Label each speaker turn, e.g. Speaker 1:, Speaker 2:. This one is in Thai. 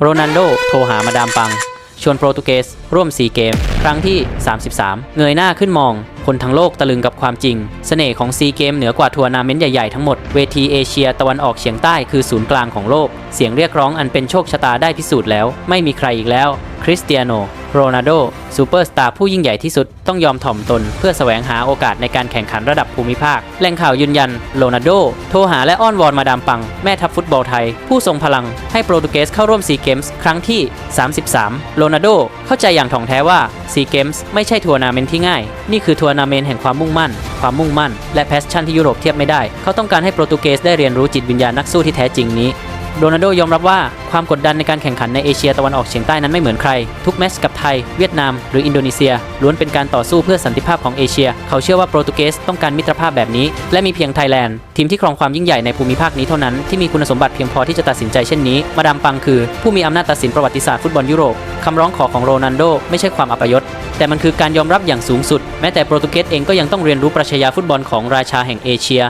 Speaker 1: โรนัลโดโทรหามาดามปัง ชวนโปรตุเกสร่วม 4 เกม ครั้งที่ 33 เงยหน้าขึ้นมอง คนทั้งโลกตะลึงกับความจริงเสน่ห์ของซีเกมเหนือกว่าทัวร์นาเมนต์ใหญ่ ๆ ทั้งหมด เวทีเอเชียตะวันออกเฉียงใต้คือศูนย์กลางของโลก เสียงเรียกร้องอันเป็นโชคชะตาได้พิสูจน์แล้ว ไม่มีใครอีกแล้ว คริสเตียโน โรนัลโดซูเปอร์สตาร์ผู้ยิ่งใหญ่ที่สุดต้องยอมถ่อมตน เพื่อแสวงหาโอกาสในการแข่งขันระดับภูมิภาค แหล่งข่าวยืนยันโรนัลโดโทรหาและอ้อนวอนมาดามปัง แม่ทัพฟุตบอลไทย ผู้ทรงพลังให้โปรตุเกสเข้าร่วมซีเกมส์ครั้งที่ 33 โรนัลโดเข้าใจอย่างถ่องแท้ว่าซีเกมส์ไม่ใช่ทัวร์นาเมนต์ที่ง่าย นี่คือทัวร์นาเมนต์แห่งความมุ่งมั่น ความมุ่งมั่น และแพชชั่นที่ยุโรปเทียบไม่ได้ เขาต้องการให้โปรตุเกสได้เรียนรู้จิตวิญญาณนักสู้ที่แท้จริงนี้ โรนัลโดยอมรับว่าความกดดันในการแข่งขันในเอเชียตะวันออกเฉียงใต้นั้นไม่เหมือนใคร ทุกแมตช์กับไทย เวียดนาม หรืออินโดนีเซีย ล้วนเป็นการต่อสู้เพื่อสันติภาพของเอเชีย เขาเชื่อว่าโปรตุเกสต้องการมิตรภาพแบบนี้ และมีเพียงไทยแลนด์ ทีมที่ครองความยิ่งใหญ่ในภูมิภาคนี้เท่านั้นที่มีคุณสมบัติเพียงพอที่จะตัดสินใจเช่นนี้ มาดามปังคือ ผู้มีอำนาจตัดสินประวัติศาสตร์ฟุตบอลยุโรปคำร้องขอของโรนัลโดไม่ใช่ความอัปยศแต่มันคือการยอมรับอย่างสูงสุด แม้แต่โปรตุเกสเองก็ยังต้องเรียนรู้ปรัชญาฟุตบอลของราชาแห่งเอเชีย